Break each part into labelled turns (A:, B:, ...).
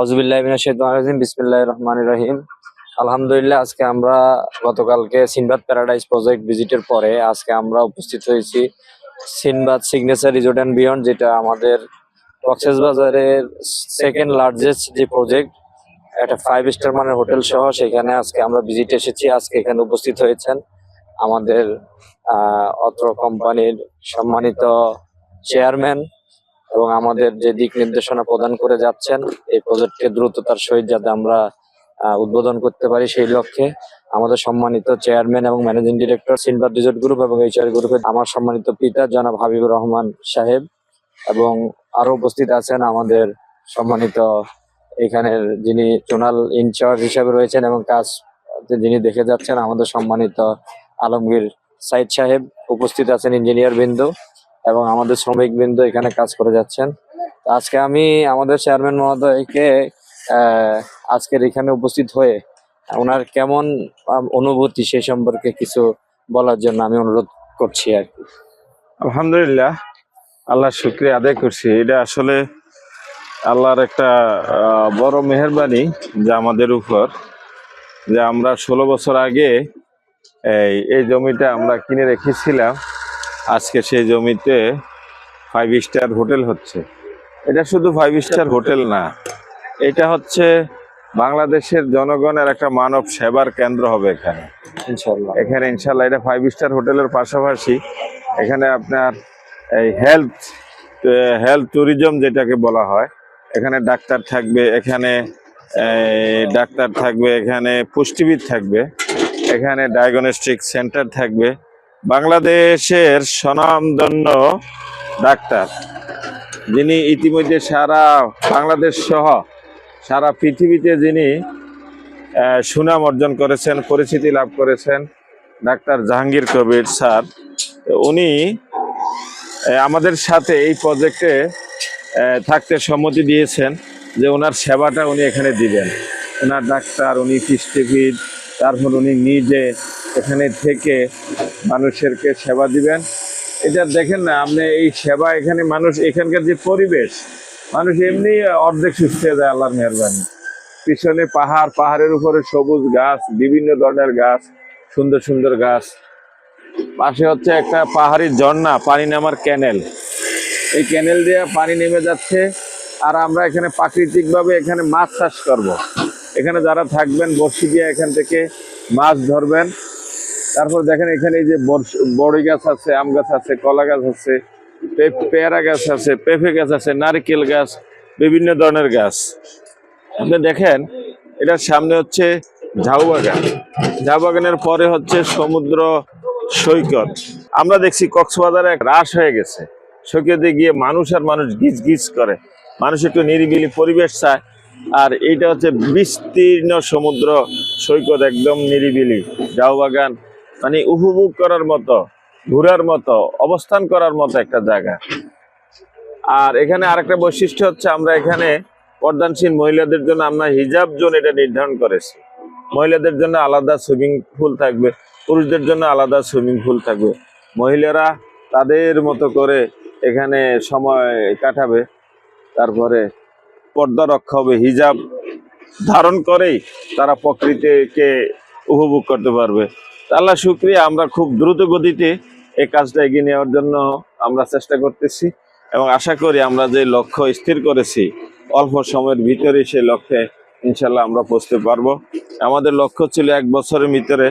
A: আউজুবিল্লাহ রাজিম। বিসমিল্লাহ রহমান রহিম। আলহামদুলিল্লাহ, আজকে আমরা গতকালকে সিনবাদ প্যারাডাইস প্রজেক্ট ভিজিটের পরে আজকে আমরা উপস্থিত হয়েছি Sinbad signature resort and beyond, যেটা আমাদের কক্সেস বাজারের সেকেন্ড লার্জেস্ট যে প্রজেক্ট একটা ফাইভ স্টার মানের হোটেল সহ সেখানে আজকে আমরা ভিজিট এসেছি। আজকে এখানে উপস্থিত হয়েছেন আমাদের অত্র কোম্পানির সম্মানিত চেয়ারম্যান এবং আমাদের যে দিক নির্দেশনা প্রদান করে যাচ্ছেন, এই প্রজেক্টকে দ্রুততার সহিত যাতে আমরা উদ্বোধন করতে পারি সেই লক্ষ্যে আমাদের সম্মানিত চেয়ারম্যান এবং managing director Sinbad resort group এবং এইচআর গ্রুপের আমার সম্মানিত পিতা জনাব হাবিবুর রহমান সাহেব এবং আরও উপস্থিত আছেন আমাদের সম্মানিত এখানের যিনি জোনাল ইনচার্জ হিসেবে রয়েছেন এবং কাজ যিনি দেখে যাচ্ছেন আমাদের সম্মানিত আলমগীর সাইদ সাহেব, উপস্থিত আছেন ইঞ্জিনিয়ার বৃন্দ এবং আমাদের শ্রমিক বৃন্দ এখানে কাজ করে যাচ্ছেন। আজকে আমি আমাদের চেয়ারম্যান মহোদয়কে আজকের এখানে উপস্থিত হয়ে ওনার কেমন অনুভূতি সে সম্পর্কে কিছু বলার জন্য আমি অনুরোধ করছি আর কি।
B: আলহামদুলিল্লাহ আল্লাহ শুক্রিয়া আদায় করছি। এটা আসলে আল্লাহর একটা বড় মেহরবানি যে আমাদের উপর, যে আমরা ষোলো বছর আগে এই জমিটা আমরা কিনে রেখেছিলাম। আজকে সেই জমিতে ফাইভ স্টার হোটেল হচ্ছে। এটা শুধু ফাইভ স্টার হোটেল না এটা হচ্ছে বাংলাদেশের জনগণের একটা মানব সেবার কেন্দ্র হবে এখানে।
A: ইনশাল্লাহ
B: এখানে ইনশাল্লাহ এটা ফাইভ স্টার হোটেলের পাশাপাশি এখানে আপনার এই হেলথ হেলথ ট্যুরিজম যেটাকে বলা হয় এখানে ডাক্তার থাকবে এখানে ডাক্তার থাকবে এখানে পুষ্টিবিদ থাকবে এখানে ডায়াগনস্টিক সেন্টার থাকবে বাংলাদেশের স্বনামধন্য ডাক্তার, যিনি ইতিমধ্যে সারা বাংলাদেশ সহ সারা পৃথিবীতে যিনি সুনাম অর্জন করেছেন, পরিচিতি লাভ করেছেন, ডাক্তার জাহাঙ্গীর কবির স্যার। উনি আমাদের সাথে এই প্রজেক্টে থাকতে সম্মতি দিয়েছেন যে ওনার সেবাটা উনি এখানে দিবেন। ওনার ডাক্তার, উনি পুষ্টিবিদ তারপর উনি নিজে এখানে থেকে মানুষেরকে সেবা দিবেন। এটা দেখেন না, আপনি এই সেবা এখানে মানুষ, এখানকার যে পরিবেশ, মানুষ এমনি অর্ধেক সুস্থ হয়ে যায়, আল্লাহর মেহরবানি। পিছনে পাহাড়, পাহাড়ের উপরে সবুজ গাছ, বিভিন্ন ধরনের গাছ, সুন্দর সুন্দর গাছ। পাশে হচ্ছে একটা পাহাড়ি ঝর্ণা, পানি নামার ক্যানেল। এই ক্যানেল দিয়ে পানি নেমে যাচ্ছে, আর আমরা এখানে প্রাকৃতিকভাবে এখানে মাছ চাষ করব। এখানে যারা থাকবেন বর্ষি দিয়ে এখান থেকে মাছ ধরবেন। তারপর দেখেন এখানে এই যে বড়ই গাছ আছে, আম গাছ আছে, কলা গাছ আছে পেয়ারা গাছ আছে, পেঁপে গাছ আছে, নারকেল গাছ, বিভিন্ন ধরনের গাছ। আপনি দেখেন, এটার সামনে হচ্ছে ঝাউ বাগান। ঝাউ বাগানের পরে হচ্ছে সমুদ্র সৈকত। আমরা দেখছি কক্সবাজারে এক হ্রাস হয়ে গেছে। সৈকতে গিয়ে মানুষ আর মানুষ গিজ গিজ করে। মানুষ একটু নিরিবিলি পরিবেশ চায়। আর এইটা হচ্ছে বিস্তীর্ণ সমুদ্র সৈকত, একদম নিরিবিলি ঝাউ বাগান মানে উপভোগ করার মতো, ঘোরার মতো, অবস্থান করার মতো একটা জায়গা। আর এখানে আরেকটা বৈশিষ্ট্য হচ্ছে, আমরা এখানে পর্দানশীল মহিলাদের জন্য আমরা হিজাব জোন এটা নির্ধারণ করেছি। মহিলাদের জন্য আলাদা সুইমিং পুল থাকবে, পুরুষদের জন্য আলাদা সুইমিং পুল থাকবে। মহিলারা তাদের মতো করে এখানে সময় কাটাবে, তারপরে পর্দা রক্ষা হবে, হিজাব ধারণ করেই তারা প্রকৃতিকে উপভোগ করতে পারবে। আল্লাহ শুক্রিয়া, আমরা খুব দ্রুত গতিতে এই কাজটা এগিয়ে নেওয়ার জন্য আমরা চেষ্টা করতেছি এবং আশা করি আমরা যে লক্ষ্য স্থির করেছি, অল্প সময়ের ভিতরে সেই লক্ষ্যে ইনশাল্লাহ আমরা পৌঁছতে পারব। আমাদের লক্ষ্য ছিল এক বছরের ভিতরে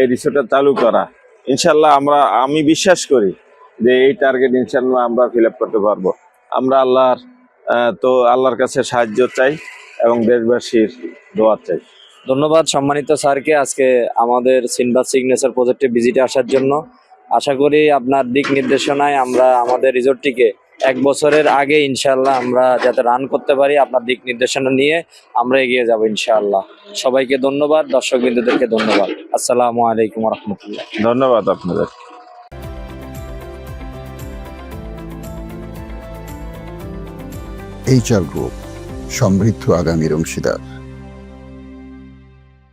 B: এই রিসোর্টটা চালু করা। ইনশাল্লাহ আমরা, আমি বিশ্বাস করি যে এই টার্গেট ইনশাল্লাহ আমরা ফিল করতে পারব। আমরা আল্লাহর তো আল্লাহর কাছে সাহায্য চাই এবং দেশবাসীর দোয়া চাই।
A: ধন্যবাদ সম্মানিত স্যারকে আজকে আমাদের সিনবাদ সিগনেচার প্রজেক্টে ভিজিটে আসার জন্য। আশা করি আপনার দিক নির্দেশনায় আমরা আমাদের রিসোর্টটিকে এক বছরের আগে ইনশাল্লাহ আমরা যাতে রান করতে পারি আপনার দিক নির্দেশনা নিয়ে আমরা এগিয়ে যাব ইনশাআল্লাহ। সবাইকে ধন্যবাদ দর্শক বিন্দুদেরকে ধন্যবাদ। আসসালামু আলাইকুম রহমতুল্লাহ।
B: ধন্যবাদ আপনাদের।
C: এইচআর গ্রুপ সমৃদ্ধ আগামীর অংশীদার।